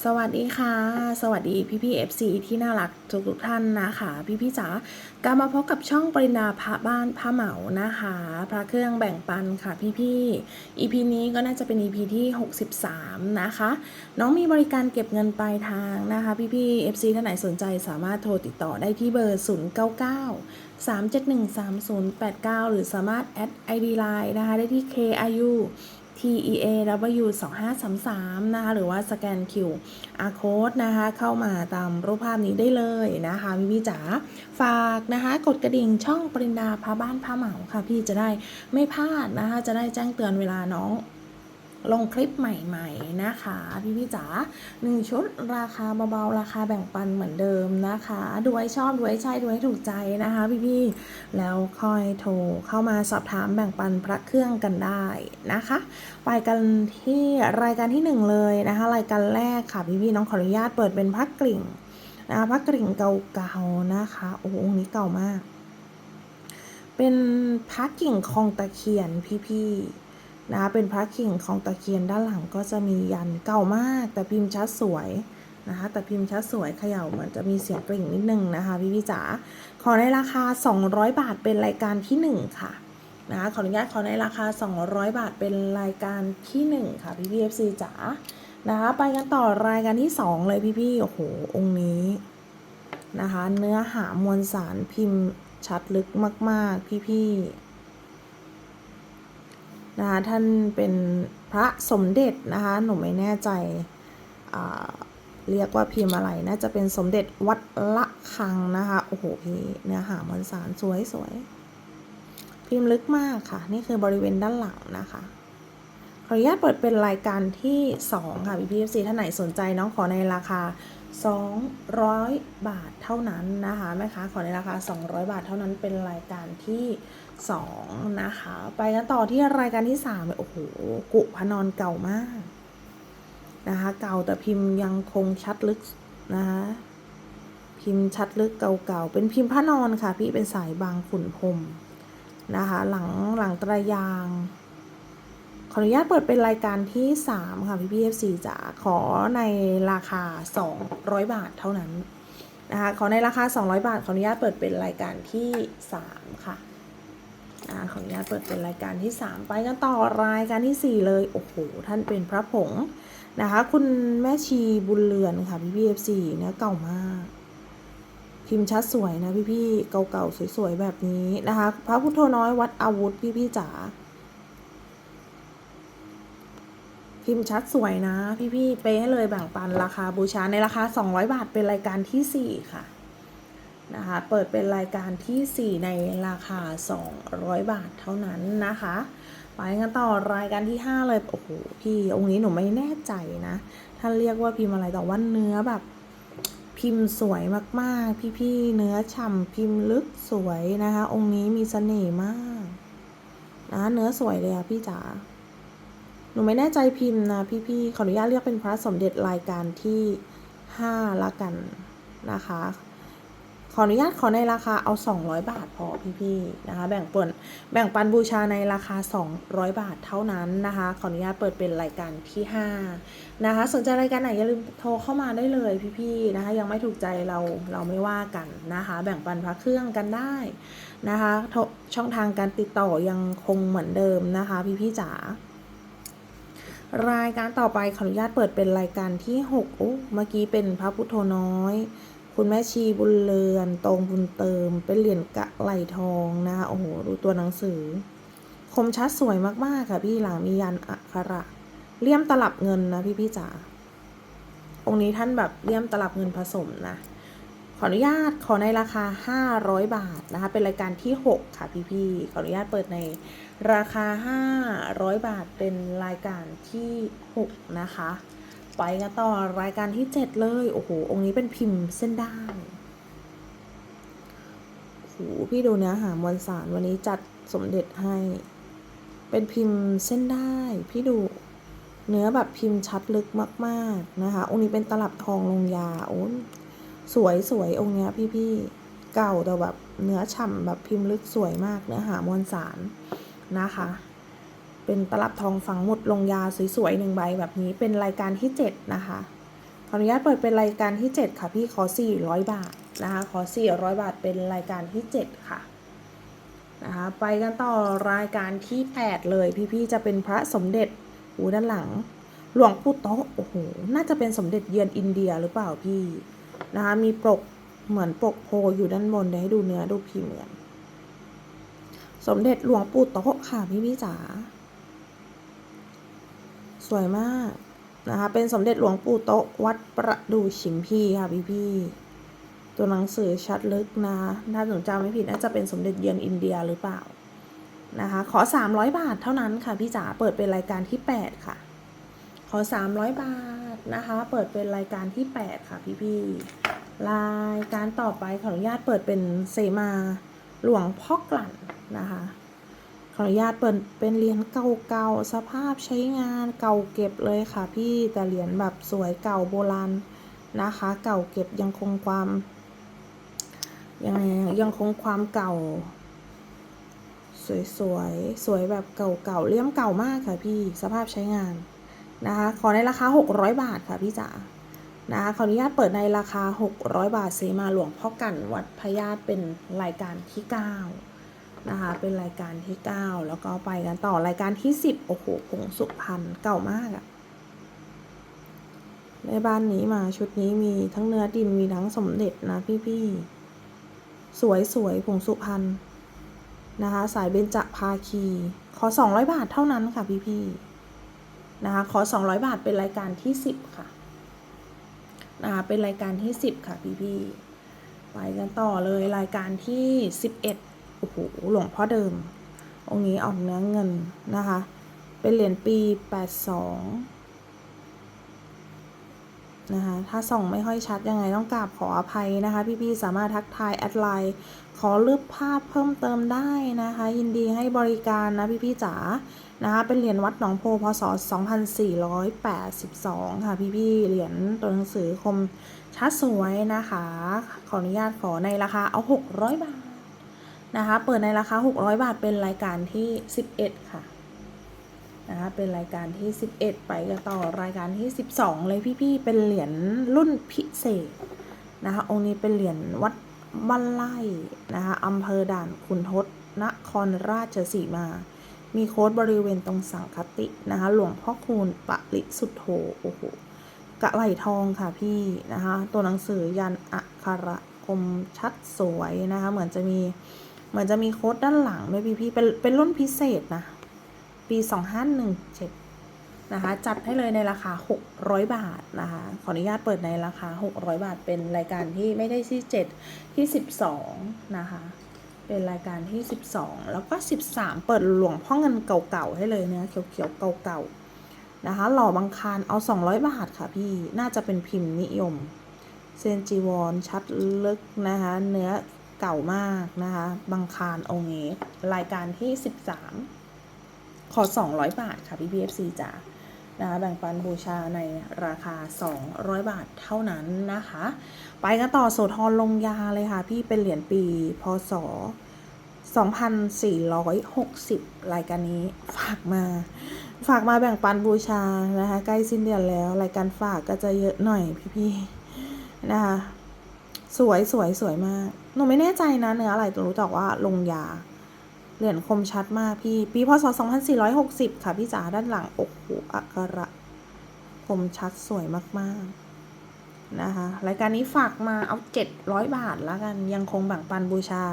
สวัสดีค่ะ สวัสดีพี่พี่เอฟซีที่น่ารักทุกทุกท่านนะคะ พี่พี่จ๋ากลับมาพบกับช่องปรินาพระบ้านพระเหมานะคะ พระเครื่องแบ่งปันค่ะพี่พี่ EP นี้ก็น่าจะเป็น EP ที่ 63 นะคะ น้องมีบริการเก็บเงินปลายทางนะคะ พี่พี่เอฟซีท่านไหนสนใจสามารถโทรติดต่อได้ที่เบอร์ 099 3713089 หรือสามารถแอด ID Line นะคะ ได้ที่ KIU TEAW 2533นะคะหรือว่าสแกน QR code นะคะเข้ามาตามรูปภาพนี้ได้เลยนะคะพี่พี่จ๋าฝากนะคะกดกระดิ่งช่องปรินดาพาบ้านพาเหมาค่ะพี่จะได้ไม่พลาดนะคะจะได้แจ้งเตือนเวลาน้อง ลงคลิปใหม่ๆนะคะ พี่พี่จ๋าหนึ่งชุดราคาเบาๆ ราคาแบ่งปันเหมือนเดิมนะคะดูให้ชอบดูให้ใช่ดูให้ถูกใจนะคะพี่พี่แล้วค่อยโทรเข้ามาสอบถามแบ่งปันพระเครื่องกันได้นะคะ ไปกันที่รายการที่หนึ่งเลยนะคะ รายการแรกค่ะพี่พี่น้องขออนุญาตเปิดเป็นพักกลิ่งนะคะพักกลิ่งเก่าๆนะคะโอ้โหองค์นี้เก่ามาก เป็นพระกิ่งคองตะเคียนพี่ๆ นะคะเป็นพระกิ่งคลองตะเคียนด้านหลังก็จะมียันเก่ามาก แต่พิมพ์ชัดสวยนะคะแต่พิมพ์ชัดสวยเขย่าเหมือนจะมีเสียงกริ่งนิดนึงนะคะพี่พี่จ๋าขอในราคา 200 บาทเป็นรายการที่หนึ่งค่ะนะคะขออนุญาตขอในราคา 200 บาทเป็นรายการที่ 1 ค่ะพี่พี่ FC จ๋านะคะไปกันต่อรายการที่ 2 เลยพี่พี่โอ้โหองค์นี้นะคะเนื้อหามวลสารพิมพ์ชัดลึกมาก ๆ พี่พี่ นะคะท่านเป็นพระสมเด็จนะคะหนูไม่แน่ใจเรียกว่าพิมพ์อะไรน่าจะเป็นสมเด็จวัดละคังนะคะโอ้โหพี่เนื้อหามวลสารสวยสวยๆพิมพ์ลึกมากค่ะ นี่คือบริเวณด้านหลังนะคะขออนุญาตเปิดเป็นรายการที่ 2 ค่ะพี่พีเอฟซีท่านไหนสนใจน้องขอในราคา 200 บาทเท่านั้นนะคะแม่ค้าขอในราคา 200 บาทเท่านั้นเป็นรายการที่ 2 นะคะ ไปกันต่อที่รายการที่3เลยโอ้โห กุพนอนเก่ามาก นะคะ เก่าแต่พิมพ์ยังคงชัดลึกนะคะพิมพ์ชัดลึกเก่าๆ เป็นพิมพ์พระนอนค่ะ พี่เป็นสายบางขุนพรมนะคะ หลังหลังตรยาง ขออนุญาตเปิดเป็นรายการที่ 3 ค่ะ พี่พี่เอฟซีจ๋าขอในราคา 200 บาทเท่านั้นนะคะ ขอในราคา 200 บาท ขออนุญาตเปิดเป็นรายการที่ 3 ค่ะ อ่าขออนุญาตเปิดเป็นรายการที่ 3 ไปกันต่อรายการที่ 4 เลย โอ้โห ท่านเป็นพระผงนะคะ คุณแม่ชีบุญเรือนค่ะ พี่พี่เอฟซีเนื้อเก่ามาก พิมพ์ชัดสวยนะพี่ๆเก่าๆสวยๆแบบนี้นะคะ พระพุทโธน้อยวัดอาวุธพี่ๆจ๋าพิมพ์ชัดสวยนะ พี่ๆเปให้เลยแบ่งปันราคาบูชาในราคา 200 บาทเป็นรายการทีสี่4 ค่ะ นะคะ เปิดเป็นรายการทีสี่ 4 ในราคา 200 บาทเท่านั้นนะคะ ไปกันต่อรายการที่ 5 เลย โอ้โห พี่องค์นี้หนูไม่แน่ใจนะท่านเรียกว่าพิมพ์อะไรแต่ว่าเนื้อแบบพิมพ์สวยมากๆ พี่ๆ เนื้อฉ่ำพิมพ์ลึกสวยนะคะ องค์นี้มีเสน่ห์มากนะเนื้อสวยเลยอะพี่จ๋าหนูไม่แน่ใจพิมพ์นะ พี่ๆ ขออนุญาตเรียกเป็นพระสมเด็จรายการที่ 5 ละกันนะคะ ขออนุญาตขอในราคาเอา 200 บาทพอพี่ๆนะคะ แบ่งเปิดแบ่งปันบูชาในราคา 200 บาทเท่านั้นนะคะ ขออนุญาตเปิดเป็นรายการที่5นะคะ สนใจรายการไหนอย่าลืมโทรเข้ามาได้เลยพี่ๆนะคะ ยังไม่ถูกใจเราเราไม่ว่ากันนะคะ แบ่งปันพระเครื่องกันได้นะคะ ช่องทางการติดต่อยังคงเหมือนเดิมนะคะ พี่ๆจ๋ารายการต่อไปขออนุญาตเปิดเป็นรายการที่6โอ้เมื่อกี้เป็นพระพุทโธน้อย คุณแม่ชีบุญเรือน ตรงบุญเติม เป็นเหรียญกะไหลทองนะคะโอ้โห ดูตัวหนังสือ คมชัดสวยมากๆค่ะพี่หลังมียันอักขระ เลี่ยมตลับเงินนะพี่พี่จ๋า องค์นี้ท่านแบบเลี่ยมตลับเงินผสมนะ ขออนุญาตขอในราคา 500 บาทนะคะ เป็นรายการที่ 6 ค่ะพี่พี่ขออนุญาตเปิดในราคา 500 บาทเป็นรายการที่ 6 นะคะ ไปกันต่อรายการที่ 7 เลย โอ้โห องค์นี้เป็นพิมพ์เส้นได้านโอ้โหพี่ดูเนื้อหามวลสารวันนี้จัดสมเด็จให้ เป็นพิมพ์เส้นได้ พี่ดูเนื้อแบบพิมพ์ชัดลึกมาก ๆ นะคะ องค์นี้เป็นตลับทองลงยาโอ้สวยสวยองค์เนี้ยพี่ๆเก่าแต่แบบเนื้อฉ่ำแบบพิมพ์ลึกสวยมากเนื้อหามวลสารนะคะ เป็นตลับทองฝังหมุดลงยาสวยๆหนึ่งใบแบบนี้เป็นรายการที่ 7 นะคะ ขออนุญาตเปิดเป็นรายการที่ 7 ค่ะพี่ขอ 400 บาทนะคะ ขอ 400 บาทเป็นรายการที่ 7 ค่ะนะคะไปกันต่อรายการที่ 8 เลยพี่ๆจะเป็นพระสมเด็จอูด้านหลัง หลวงปู่โต๊ะโอ้โหน่าจะเป็นสมเด็จเยือนอินเดียหรือเปล่าพี่นะคะมีปกเหมือนปกโพอยู่ด้านบนเดี๋ยวให้ดูเนื้อดูพิมพ์เหมือน สมเด็จหลวงปู่โต๊ะค่ะพี่พี่จ๋า วยมากนะคะ เป็นสมเด็จหลวงปู่โต๊ะวัดประดู่ฉิมพีค่ะพี่พี่ตัวหนังสือชัดลึกนะคะถ้าหนูจำไม่ผิดน่าจะเป็นสมเด็จเยือนอินเดียหรือเปล่านะคะ ขอ 300 บาทเท่านั้นค่ะพี่จ๋า เปิดเป็นรายการที่ 8 ค่ะ ขอ 300 บาทนะคะ เปิดเป็นรายการที่ 8 ค่ะพี่พี่รายการต่อไปขออนุญาตเปิดเป็นเสมาหลวงพ่อกลั่นนะคะ ขออนุญาตเปิดเป็นเหรียญเก่าๆ สภาพใช้งานเก่าเก็บเลยค่ะพี่แต่เหรียญแบบสวยเก่าโบราณนะคะ เก่าเก็บยังคงความยังยังคงความเก่า สวยๆสวยแบบเก่าๆเลี่ยมเก่ามากค่ะพี่สภาพใช้งานนะคะ ขอในราคา 600 บาทค่ะพี่จ๋านะคะขออนุญาตเปิดในราคา 600 บาทเซมาหลวงพ่อกันวัดพญาตเป็นรายการที่ 9 นะคะ เป็นรายการที่ 9 แล้วก็ไปกันต่อรายการที่ 10 โอ้โหผงสุพรรณเก่ามากอะในบ้านนี้มาชุดนี้มีทั้งเนื้อดินมีทั้งสมเด็จนะพี่ๆ สวยสวยผงสุพรรณนะคะ สายเบญจภาคี ขอ 200 บาทเท่านั้นค่ะพี่ๆนะคะ ขอ 200 บาทเป็นรายการที่ 10 ค่ะนะคะเป็นรายการที่ 10 ค่ะพี่ๆไปกันต่อเลยรายการที่ 11 โอ้โหหลวงพ่อเดิม องค์นี้ออกเนื้อเงินนะคะ เป็นเหรียญปี 82 นะคะ ถ้าส่องไม่ค่อยชัดยังไงต้องกราบขออภัยนะคะ พี่ๆ สามารถทักทายแอดไลน์ ขอรูปภาพเพิ่มเติมได้นะคะ ยินดีให้บริการนะพี่ๆจ๋านะคะ เป็นเหรียญวัดหนองโพพศ 2482 ค่ะพี่ๆ เหรียญตัวหนังสือคมชัดสวยนะคะ ขออนุญาตขอในราคาเอา 600 บาท นะคะ เปิดในราคา 600 บาท เป็นรายการที่ 11 ค่ะ นะคะ เป็นรายการที่ 11 ไปกันต่อรายการที่ 12 เลยพี่ๆ เป็นเหรียญรุ่นพิเศษนะคะ องค์นี้เป็นเหรียญวัดบ้านไล่นะคะอำเภอด่านขุนทดนครราชสีมา มีโค้ดบริเวณตรงสังคตินะคะ หลวงพ่อคูณปริสุทโธโอ้โหกะไหลทองค่ะพี่นะคะ ตัวหนังสือยันอักขระคมชัดสวยนะคะ เหมือนจะมี เหมือนจะมีโค้ดด้านหลังด้วยพี่พี่เป็นเป็นรุ่นพิเศษนะ ปี2517นะคะ จัดให้เลยในราคา 600 บาทนะคะ ขออนุญาตเปิดในราคา 600 บาท เป็นรายการที่ไม่ได้ที่ 7 ที่ 12 นะคะ เป็นรายการที่ 12 แล้วก็ 13 เปิดหลวงพ่อเงินเก่าๆ ให้เลยเนื้อเขียวๆ เก่าๆ นะคะ หล่อบางคารเอา 200 บาทค่ะพี่ น่าจะเป็นพิมพ์นิยม เซนจีวอนชัดลึกนะคะ เนื้อ เก่ามากนะคะบางคารองค์นี้รายการที่ 13 ขอ 200 บาทค่ะพี่พีเอฟซีจ๋านะคะแบ่งปันบูชาในราคา 200 บาทเท่านั้นนะคะ ไปกันต่อโสธรลงยาเลยค่ะ พี่เป็นเหรียญปีพศ2460 รายการนี้ฝากมา ฝากมาแบ่งปันบูชานะคะ ใกล้สิ้นเดือนแล้ว รายการฝากก็จะเยอะหน่อยพี่ๆนะคะ สวยสวยสวยมาก หนูไม่แน่ใจนะเนื้ออะไรตัวรู้จักว่าลงยา เหรียญคมชัดมากพี่ ปีพศ 2460 ค่ะพี่จ๋าด้านหลังอ้โหอักระคมชัดสวยมากๆนะคะ รายการนี้ฝากมาเอา 700 บาทแล้วกัน ยังคงแบ่งปันบูชา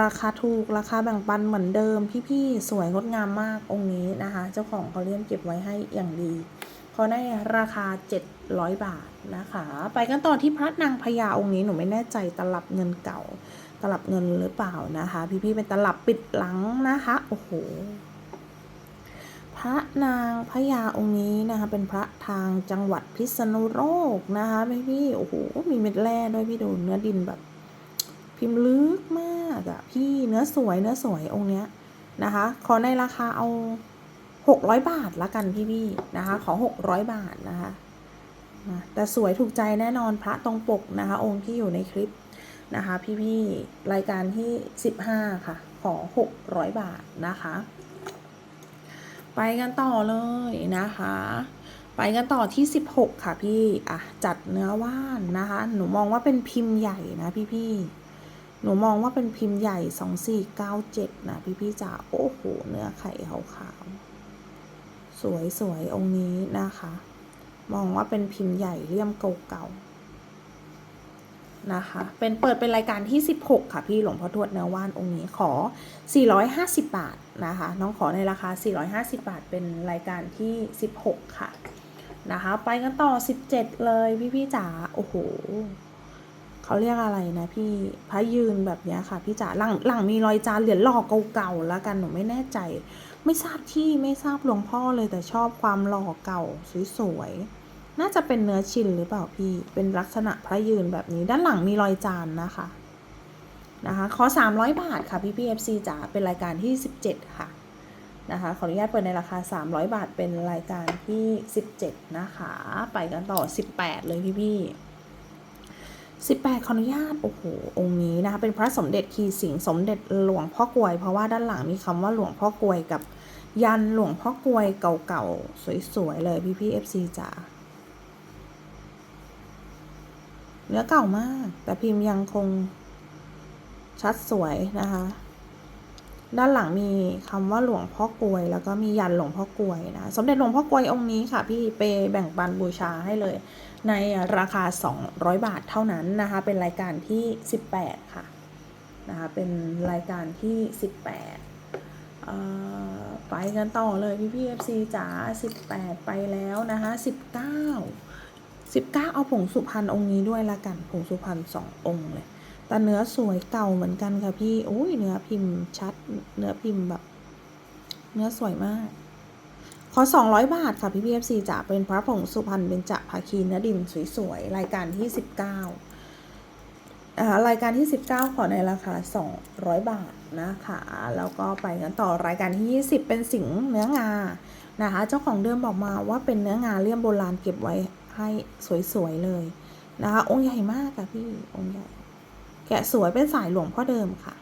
ราคาถูกราคาแบ่งปันเหมือนเดิม พี่ๆ สวยงดงามมากองค์นี้นะคะ เจ้าของเขาเลี่ยมเก็บไว้ให้อย่างดี เขาได้ราคา 700 บาทนะคะ ไปกันต่อที่พระนางพญาองค์นี้หนูไม่แน่ใจตลับเงินเก่า ตลับเงินหรือเปล่านะคะ พี่ๆเป็นตลับปิดหลังนะคะโอ้โหพระนางพญาองค์นี้นะคะเป็นพระทางจังหวัดพิษณุโลกนะคะพี่พี่ๆโอ้โหมีเม็ดแร่ด้วยพี่ดูเนื้อดินแบบ พิมพ์ลึกมากอะพี่เนื้อสวยเนื้อสวยองค์เนี้ยนะคะ ขอในราคาเอา หกร้อยบาทละกันพี่พี่นะคะ ขอหกร้อยบาทนะคะแต่สวยถูกใจแน่นอนพระตรงปกนะคะ องค์ที่อยู่ในคลิปนะคะ พี่ๆรายการที่ 15 ค่ะ ขอ 600 บาทนะคะ ไปกันต่อเลยนะคะ ไปกันต่อที่ 16 ค่ะพี่อะจัดเนื้อว่านนะคะ หนูมองว่าเป็นพิมพ์ใหญ่นะพี่พี่หนูมองว่าเป็นพิมพ์ใหญ่ 2497 นะ พี่พี่จ๋าโอ้โห เนื้อไข่ขาวๆ สวยๆองค์นี้นะคะ มองว่าเป็นพิมพ์ใหญ่เลี่ยมเก่าๆนะคะ เป็นเปิดเป็นรายการที่ 16 ค่ะพี่หลวงพ่อทวดเนื้อว่านองค์นี้ขอ 450 บาทนะคะ น้องขอในราคา 450 บาท เป็นรายการที่ 16 ค่ะนะคะ ไปกันต่อ 17 เลยพี่พี่ๆจ๋าโอ้โห เขาเรียกอะไรนะพี่พระยืนแบบนี้ค่ะพี่จ๋าหลังหลังมีรอยจานเหรียญหล่อเก่าๆแล้วกันหนูไม่แน่ใจ ไม่ทราบที่ไม่ทราบหลวงพ่อเลยแต่ชอบความหล่อเก่าสวยๆน่าจะเป็นเนื้อชินหรือเปล่าพี่เป็นลักษณะพระยืนแบบนี้ ด้านหลังมีรอยจานนะคะนะคะขอ 300 บาทค่ะพี่พีเอฟซีจ๋าเป็นรายการที่ 17 ค่ะนะคะขออนุญาตเปิดในราคา 300 บาทเป็นรายการที่ 17 นะคะ ไปกันต่อ 18 เลยพี่พี่ 18 ขออนุญาต โอ้โห องค์นี้นะคะเป็นพระสมเด็จคีสิงห์สมเด็จหลวงพ่อกลวย เพราะว่าด้านหลังมีคำว่าหลวงพ่อกลวยกับยันหลวงพ่อกลวยเก่าๆ สวยๆ เลยพี่พี่เอฟซีจ๋าเนื้อเก่ามาก แต่พิมพ์ยังคงชัดสวยนะคะ ด้านหลังมีคำว่าหลวงพ่อกลวย แล้วก็มียันหลวงพ่อกลวยนะ สมเด็จหลวงพ่อกลวยองค์นี้ค่ะ พี่เปแบ่งปันบูชาให้เลย ในราคา 200 บาทเท่านั้นนะคะ เป็นรายการที่ 18 ค่ะนะคะเป็นรายการที่ 18 ไปกันต่อเลยพี่พี่ FC จ๋า18 ไปแล้วนะคะ19 19 เอาผงสุพรรณองค์นี้ด้วยละกันผงสุพรรณสององค์เลย แต่เนื้อสวยเก่าเหมือนกันค่ะพี่โอ้ยเนื้อพิมพ์ชัด เนื้อพิมพ์แบบ เนื้อสวยมาก ขอ 200 บาทค่ะพี่พีเอฟซีจะเป็นพระผงสุพรรณเบญจภาคีเนื้อดินสวยๆรายการที่ 19อ่ารายการที่ 19 ขอในราคา 200 บาทนะคะแล้วก็ไปกันต่อรายการที่ 20 เป็นสิงเนื้องานะคะเจ้าของเดิมบอกมาว่าเป็นเนื้องาเลี่ยมโบราณเก็บไว้ให้สวยๆเลยนะคะองค์ใหญ่มากค่ะพี่องค์ใหญ่ แกะสวยเป็นสายหลวงพ่อเดิมค่ะ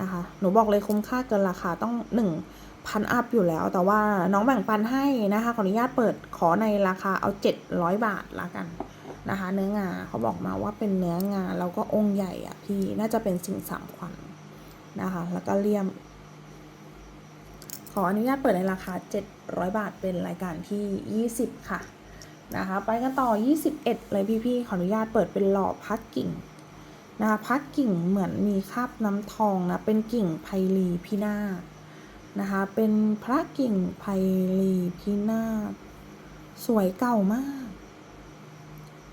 นะคะ หนูบอกเลยคุ้มค่าเกินราคาต้องหนึ่งพันอัพอยู่แล้ว แต่ว่าน้องแบ่งปันให้นะคะ ขออนุญาตเปิดขอในราคาเอาเจ็ดร้อยบาทละกันนะคะ เนื้องาเขาบอกมาว่าเป็นเนื้องาแล้วก็องค์ใหญ่อะพี่น่าจะเป็นสิ่งสามขวัญนะคะ แล้วก็เลี่ยม ขออนุญาตเปิดในราคา 700 บาทเป็นรายการที่ 20 ค่ะนะคะ ไปกันต่อ 21 เลยพี่ๆขออนุญาตเปิดเป็นหล่อพักกิ่ง นะคะพักกิ่งเหมือนมีคราบน้ำทองนะเป็นกิ่งไพลีพินาศนะคะเป็นพระกิ่งไพลีพินาศสวยเก่ามาก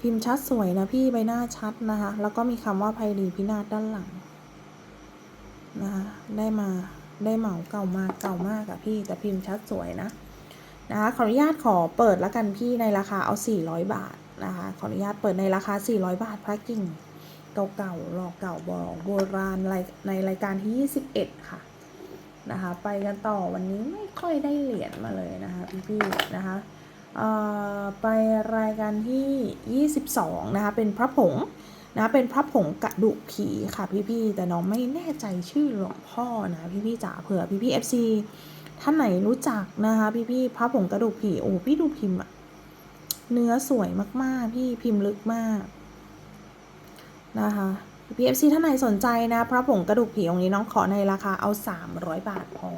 พิมพ์ชัดสวยนะพี่ใบหน้าชัดนะคะแล้วก็มีคำว่าไพลีพินาศด้านหลังนะคะได้มาได้เหมาเก่ามากเก่ามากอะพี่แต่พิมพ์ชัดสวยนะนะคะขออนุญาตขอเปิดแล้วกันพี่ในราคาเอา 400 บาทนะคะขออนุญาตเปิดในราคา 400 บาทพระกิ่ง เก่าๆหลอกเก่าบอกโบราณในรายการที่ 21 ค่ะนะคะ ไปกันต่อวันนี้ไม่ค่อยได้เหรียญมาเลยนะคะพี่ๆนะคะไปรายการที่ 22 นะคะ เป็นพระผงนะเป็นพระผงกระดูกผีค่ะพี่ๆแต่น้องไม่แน่ใจชื่อหลวงพ่อนะพี่ๆจ๋าเผื่อพี่ๆ FC ท่านไหนรู้จักนะคะ พี่ๆพระผงกระดูกผีโอ้พี่ดูพิมพ์อะเนื้อสวยมากๆ พี่พิมพ์ลึกมาก นะคะ PFC ท่านไหนสนใจนะพระผงกระดูกผีองค์นี้น้องขอในราคาเอา 300 บาทพอ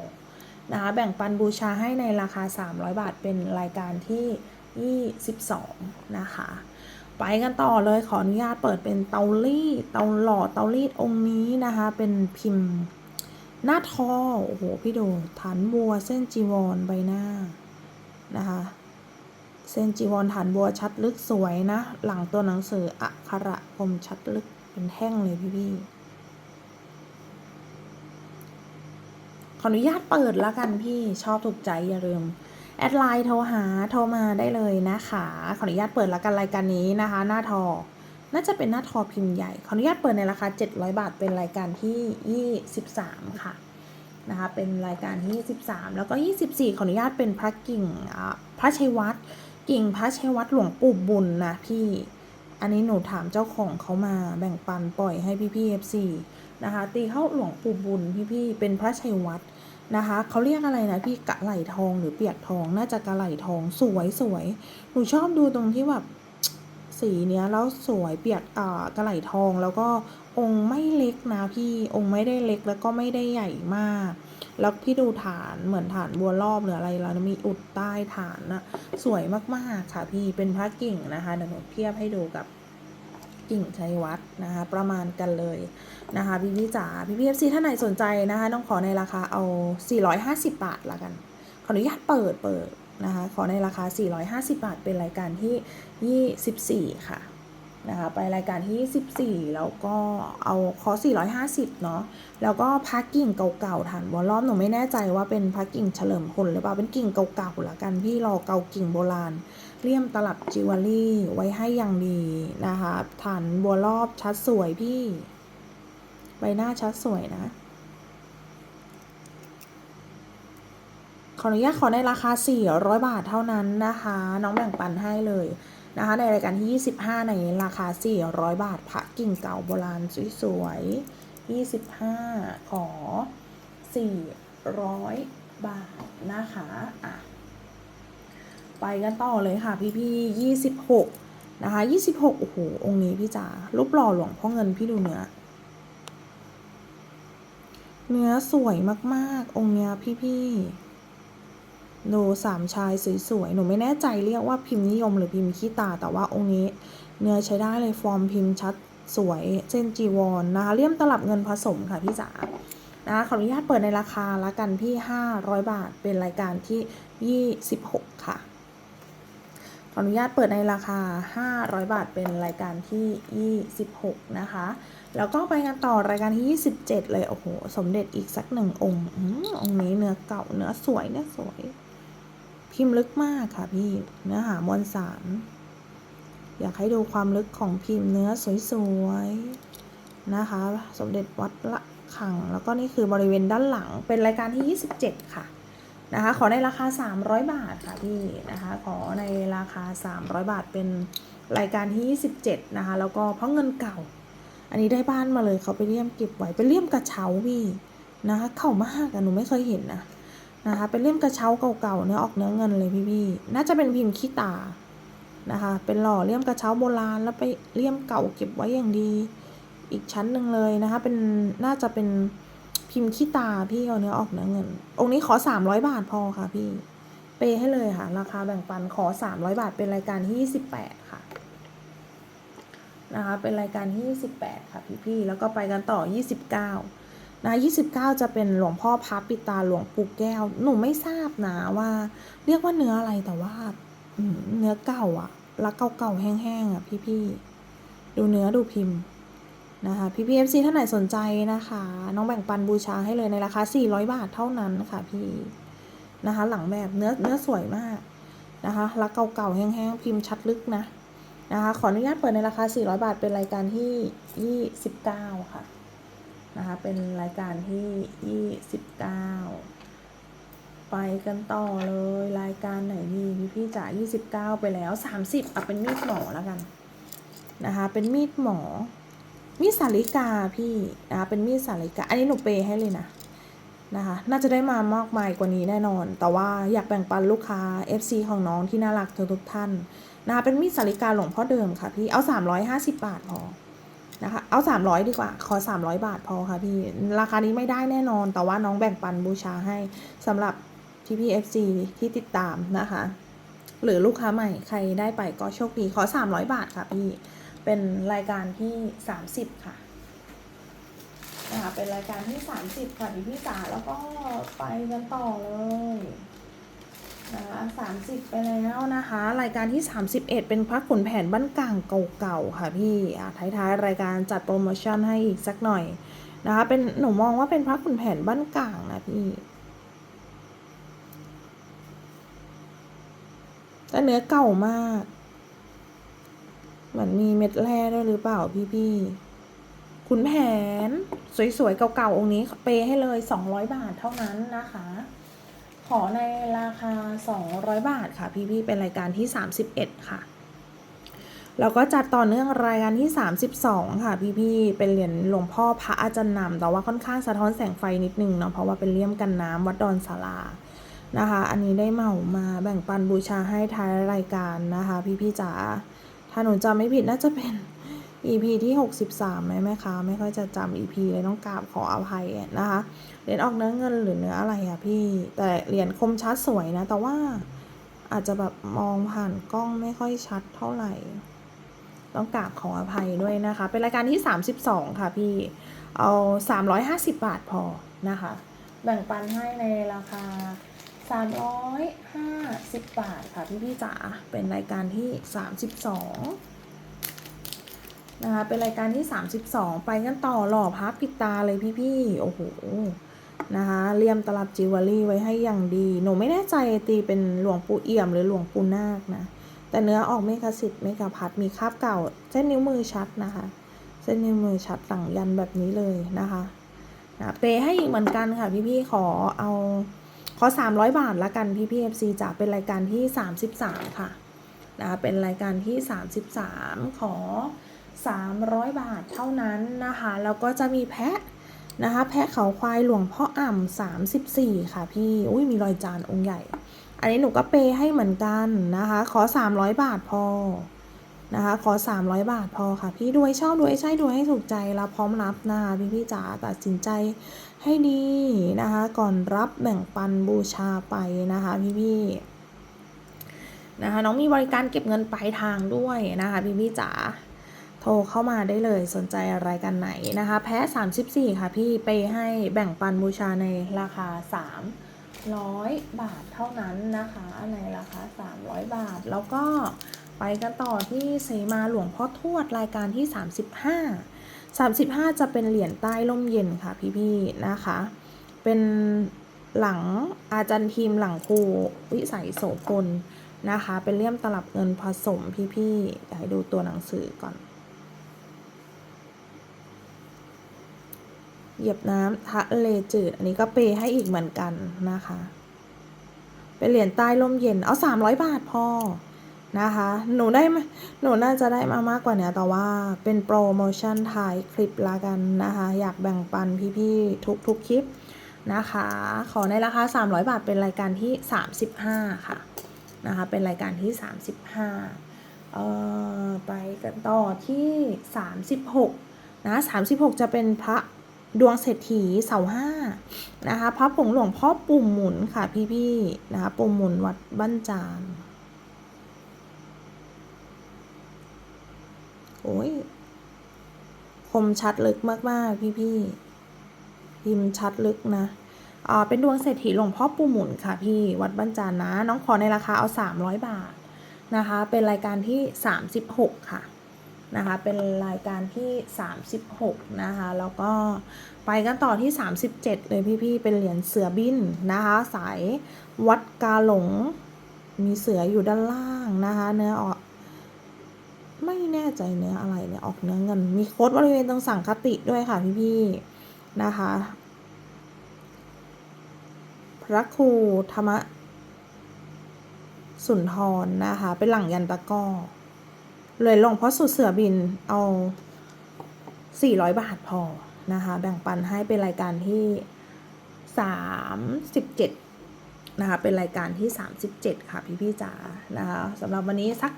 นะคะแบ่งปันบูชาให้ในราคา 300 บาทเป็นรายการที่ 22 นะคะ ไปกันต่อเลยขออนุญาตเปิดเป็นเตารีดเตาหล่อเตารีดองค์นี้นะคะ เป็นพิมพ์หน้าทอโอ้โห พี่ดูฐานบัวเส้นจีวรใบหน้านะคะ เส้นจีวรฐานบัวชัดลึกสวยนะ หลังตัวหนังสืออักขระคมชัดลึกเป็นแท่งเลยพี่พี่ขออนุญาตเปิดแล้วกันพี่ชอบถูกใจอย่าลืม แอดไลน์โทรหาโทรมาได้เลยนะคะขออนุญาตเปิดแล้วกันรายการนี้นะคะ หน้าทอ น่าจะเป็นหน้าทอพิมพ์ใหญ่ขออนุญาตเปิดในราคา 700 บาท เป็นรายการที่ 23 ค่ะนะคะเป็นรายการที่23แล้วก็ 24 ขออนุญาตเป็นพระกิ่งพระชัยวัด กิ่งพระเชยวัดหลวงปู่บุญนะพี่ อันนี้หนูถามเจ้าของเขามาแบ่งปันปล่อยให้พี่พี่เอฟซีนะคะ ตีเข้าหลวงปู่บุญพี่พี่เป็นพระเชยวัดนะคะเขาเรียกอะไรนะพี่กะไหลทองหรือเปียกทองน่าจะกะไหลทองสวยสวยหนูชอบดูตรงที่แบบสีเนี้ยแล้วสวยเปียกอ่ากะไหลทองแล้วก็องค์ไม่เล็กนะพี่องค์ไม่ได้เล็กแล้วก็ไม่ได้ใหญ่มาก แล้วพี่ดูฐานเหมือนฐานบัวรอบหรืออะไรแล้วมีอุดใต้ฐานนะสวยมากๆค่ะพี่เป็นพระกิ่งนะคะเดี๋ยวหนูเทียบให้ดูกับกิ่งชัยวัฒน์นะคะ ประมาณกันเลยนะคะ พี่พี่จ๋าพี่พี่เอฟซีท่านไหนสนใจนะคะต้องขอในราคาเอา 450 บาทละกัน ขออนุญาตเปิดเปิดนะคะ ขอในราคา 450 บาท เป็นรายการที่ 24 ค่ะ นะคะไปรายการที่ 24 แล้วก็เอาขอ450 เนาะแล้วก็พักกิ่งเก่าๆฐานวอลล้อมหนูไม่แน่ใจว่าเป็นพักกิ่งเฉลิมพลหรือเปล่าเป็นกิ่งเก่าๆละกันพี่รอเก่ากิ่งโบราณ เลี่ยมตลับจิวเวลรี่ไว้ให้อย่างดีนะคะฐานบัวรอบชัดสวยพี่ ใบหน้าชัดสวยนะ ขออนุญาตขอในราคา 400 บาทเท่านั้นนะคะ น้องแบ่งปันให้เลย นะคะในรายการที่ 25 ในราคา 400 บาทพระกิ่งเก่าโบราณสวยๆ 25 ขอ 400 บาทนะคะอะไปกันต่อเลยค่ะพี่พี่26 นะคะ 26 โอ้โห องค์นี้พี่จ๋ารูปหล่อหลวงพ่อเงินพี่ดูเนื้อ เนื้อสวยมากๆ องค์เนี้ยพี่ๆ ดูสามชายสวยๆ หนูไม่แน่ใจเรียกว่าพิมพ์นิยมหรือพิมพ์ขี้ตา แต่ว่าองค์นี้ เนื้อใช้ได้เลยฟอร์มพิมพ์ชัดสวยเส้นจีวรนนะคะเลี่ยมตลับเงินผสมค่ะพี่จ๋านะขออนุญาตเปิดในราคาละกันพี่ 500 บาท เป็นรายการที่ 26 ค่ะ ขออนุญาตเปิดในราคา 500 บาท เป็นรายการที่ 26 นะคะ แล้วก็ไปกันต่อรายการที่ 27 เลย โอ้โห สมเด็จอีกสักหนึ่งองค์อมองค์นี้เนื้อเก่า เนื้อสวย เนื้อสวย พิมพ์ลึกมากค่ะพี่เนื้อหามวลสารอยากให้ดูความลึกของพิมพ์เนื้อสวยๆนะคะ สมเด็จวัดละคัง แล้วก็นี่คือบริเวณด้านหลังเป็นรายการที่ 27 ค่ะนะคะ ขอในราคา 300 บาทค่ะพี่นะคะ ขอในราคา 300 บาทเป็นรายการที่ 27 นะคะ แล้วก็เพราะเงินเก่า อันนี้ได้บ้านมาเลยเขาไปเลี่ยมเก็บไว้เป็นเลี่ยมกระเช้าพี่นะคะเข่ามากอะหนูไม่เคยเห็นนะ นะคะ เป็นเล่มกระเช้าเก่าๆเนื้อออกเนื้อเงินเลยพี่ๆน่าจะเป็นพิมพ์ขี้ตานะคะ เป็นหล่อเลี่ยมกระเช้าโบราณแล้วไปเลี่ยมเก่าเก็บไว้อย่างดี อีกชั้นหนึ่งเลยนะคะ เป็นน่าจะเป็นพิมพ์ขี้ตาพี่เอาเนื้อออกเนื้อเงิน องค์นี้ขอ 300 บาทพอค่ะพี่ เปย์ให้เลยค่ะ ราคาแบ่งปันขอ 300 บาทเป็นรายการที่ 28 ค่ะนะคะ เป็นรายการที่ 28 ค่ะพี่ๆแล้วก็ไปกันต่อ 29 นะ29 จะเป็นหลวงพ่อพับปิตาหลวงปู่แก้ว หนูไม่ทราบนะว่า เรียกว่าเนื้ออะไรแต่ว่าเนื้อเก่าอะแล้วเก่าๆแห้งๆอะพี่ๆดูเนื้อดูพิมพ์นะคะพี่พีเอฟซีท่านไหนสนใจนะคะ น้องแบ่งปันบูชาให้เลยในราคา 400 บาทเท่านั้นค่ะพี่นะคะ หลังแบบเนื้อเนื้อสวยมากนะคะแล้วเก่าๆแห้งๆพิมพ์ชัดลึกนะนะคะ ขออนุญาตเปิดในราคา 400 บาทเป็นรายการที่ 29 ค่ะ นะคะ เป็นรายการที่ 29 ไปกันต่อเลย รายการไหนดีพี่พี่จ๋า29 ไปแล้ว 30อะเป็นมีดหมอแล้วกันนะคะ เป็นมีดหมอ มีดสาลิกาพี่นะคะเป็นมีดสาลิกา อันนี้หนูเปย์ให้เลยนะนะคะน่าจะได้มามากมายกว่านี้แน่นอน แต่ว่าอยากแบ่งปันลูกค้า FC ของน้องที่น่ารักทุกท่านนะคะเป็นมีดสาริกาหลวงพ่อเดิมค่ะพี่เอา 350 บาทพอ นะคะ เอา 300 ดีกว่า ขอ 300 บาทพอค่ะพี่ ราคานี้ไม่ได้แน่นอน แต่ว่าน้องแบ่งปันบูชาให้สำหรับพี่พี่ FC ที่ติดตามนะคะ หรือลูกค้าใหม่ใครได้ไปก็โชคดี ขอ 300 บาทค่ะพี่ เป็นรายการที่ 30 ค่ะนะคะเป็นรายการที่ 30 ค่ะพี่พี่จ๋าแล้วก็ไปกันต่อเลย สามสิบไปแล้วนะคะ รายการที่ 31 เป็นพระขุนแผนบ้านกลางเก่าๆค่ะพี่ท้ายๆรายการจัดโปรโมชั่นให้อีกสักหน่อยนะคะเป็นหนูมองว่าเป็นพระขุนแผนบ้านกลางนะพี่แต่เนื้อเก่ามากเหมือนมีเม็ดแร่ด้วยหรือเปล่าพี่ๆขุนแผน สวยๆเก่าๆองค์นี้เปย์ให้เลย 200 บาทเท่านั้นนะคะ ขอในราคา 200 บาทค่ะ พี่ๆเป็นรายการที่ 31 ค่ะแล้วก็จัดต่อเนื่องรายการที่ 32 ค่ะ พี่ๆ เป็นเหรียญหลวงพ่อพระอาจารย์นำแต่ว่าค่อนข้างสะท้อนแสงไฟนิดนึงเนาะเพราะว่าเป็นเลี่ยมกันน้ำวัดดอนศาลานะคะ อันนี้ได้เหมามาแบ่งปันบูชาให้ท้ายรายการนะคะ พี่ๆจ๋าถ้าหนูจำไม่ผิดน่าจะเป็น EP ที่ 63ไหมแม่คะไม่ค่อยจะจำ EP เลยต้องกราบขออภัยนะคะ เหรียญออกเนื้อเงินหรือเนื้ออะไรอะพี่ แต่เหรียญคมชัดสวยนะ แต่ว่าอาจจะแบบมองผ่านกล้องไม่ค่อยชัดเท่าไหร่ ต้องกราบขออภัยด้วยนะคะ เป็นรายการที่ 32 ค่ะพี่ เอา 350 บาทพอนะคะ แบ่งปันให้ในราคา 350 บาทค่ะพี่พี่จ๋า เป็นรายการที่ 32นะคะเป็นรายการที่ 32 ไปกันต่อหล่อพับปิดตาเลยพี่พี่ๆโอ้โห นะคะเลี่ยมตลับจิวเวลรี่ไว้ให้อย่างดี หนูไม่แน่ใจตีเป็นหลวงปู่เอี่ยมหรือหลวงปู่นาคนะ แต่เนื้อออกเมกะสิทธิ์เมกะพัดมีคราบเก่า เส้นนิ้วมือชัดนะคะ เส้นนิ้วมือชัดหลังยันแบบนี้เลยนะคะนะเปย์ให้อีกเหมือนกันค่ะพี่ๆขอเอาขอ 300 บาทละกันพี่พี่เอฟซีจะเป็นรายการที่ 33 ค่ะนะคะเป็นรายการที่ 33 ขอ 300 บาทเท่านั้นนะคะ แล้วก็จะมีแพะ นะคะ แพะเขาควายหลวงพ่ออ่ำสามสิบสี่ค่ะพี่อุ้ยมีรอยจานองค์ใหญ่ อันนี้หนูก็เปย์ให้เหมือนกันนะคะ ขอสามร้อยบาทพอนะคะ ขอสามร้อยบาทพอค่ะ พี่ด้วยชอบด้วยใช่ด้วยให้ถูกใจเรับพร้อมรับนะคะพี่พี่จ๋าตัดสินใจให้ดีนะคะ ก่อนรับแบ่งปันบูชาไปนะคะพี่พี่นะคะน้องมีบริการเก็บเงินปลายทางด้วยนะคะพี่พี่จ๋า โทรเข้ามาได้เลยสนใจอะไรกันไหนนะคะ แพ้ 34 ค่ะพี่ไปให้แบ่งปันบูชาในราคา 300 บาทเท่านั้นนะคะในราคา 300 บาท แล้วก็ไปกันต่อที่เสมาหลวงพ่อทวดรายการที่ 35 35 จะเป็นเหรียญใต้ร่มเย็นค่ะพี่ๆนะคะ เป็นหลังอาจารย์ทีมหลังครูวิสัยโสพลนะคะ เป็นเลี่ยมตลับเงินผสมพี่ๆเดี๋ยวให้ดูตัวหนังสือก่อน เหยียบน้ำทะเลจืด อันนี้ก็เปย์ให้อีกเหมือนกันนะคะ เป็นเหรียญใต้ร่มเย็น เอาสามร้อยบาทพอนะคะ หนูได้มหนูน่าจะได้มามากกว่านี้แต่ว่าเป็นโปรโมชั่นท้ายคลิปละกันนะคะ อยากแบ่งปันพี่ๆทุกทุกๆคลิปนะคะ ขอในราคา 300 บาทเป็นรายการที่ 35 ค่ะ นะคะ เป็นรายการที่ 35 เอ่อ ไปกันต่อที่ 36 นะ 36 จะเป็นพระ ดวงเศรษฐีเสาห้านะคะพระผงหลวงพ่อปุ่มหมุนค่ะพี่ๆนะคะปุ่มหมุนวัดบ้านจานโอ้ยคมชัดลึกมากๆ พี่ๆพิมชัดลึกนะอ่าเป็นดวงเศรษฐีหลวงพ่อปู่หมุนค่ะพี่วัดบ้านจานนะ น้องขอในราคาเอา 300 บาทนะคะ เป็นรายการที่ 36 ค่ะ นะคะ เป็นรายการที่ 36 นะคะ แล้วก็ไปกันต่อที่ 37 เลยพี่ๆ เป็นเหรียญเสือบินนะคะ สายวัดกาหลง มีเสืออยู่ด้านล่างนะคะ เนื้อออกไม่แน่ใจเนื้ออะไรเนี่ยออกเนื้อเงิน มีโค้ดบริเวณตรงสังคติด้วยค่ะพี่ๆ นะคะ พระครูธรรมสุนทรนะคะ เป็นหลังยันตะก้อ เลยลงเพราะสุดเสือบินเอา 400 บาทพอนะคะ แบ่งปันให้เป็นรายการที่ 37 นะคะเป็นรายการที่ 37 ค่ะพี่พี่จ๋านะคะสำหรับวันนี้สัก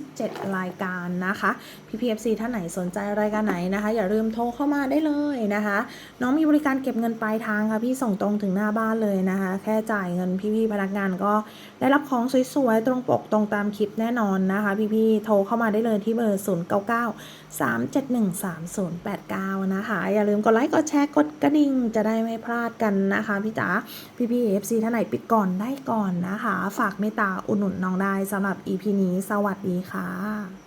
37 รายการนะคะพี่พีเอฟซีท่านไหนสนใจรายการไหนนะคะ อย่าลืมโทรเข้ามาได้เลยนะคะ น้องมีบริการเก็บเงินปลายทางค่ะพี่ส่งตรงถึงหน้าบ้านเลยนะคะ แค่จ่ายเงินพี่ๆพนักงานก็ได้รับของสวยๆ ตรงปกตรงตามคลิปแน่นอนนะคะ พี่ๆโทรเข้ามาได้เลยที่เบอร์ 0 9 9 3 7 1 3 0 8 9 นะคะ อย่าลืมกดไลค์กดแชร์กดกระดิ่งจะได้ไม่พลาดกันนะคะพี่จ๋าพี่พี่เอฟซีท่านไหนปิดกก่อนได้ก่อนนะคะ ฝากเมตตาอุดหนุนน้องได้สำหรับ EP นี้ สวัสดีค่ะ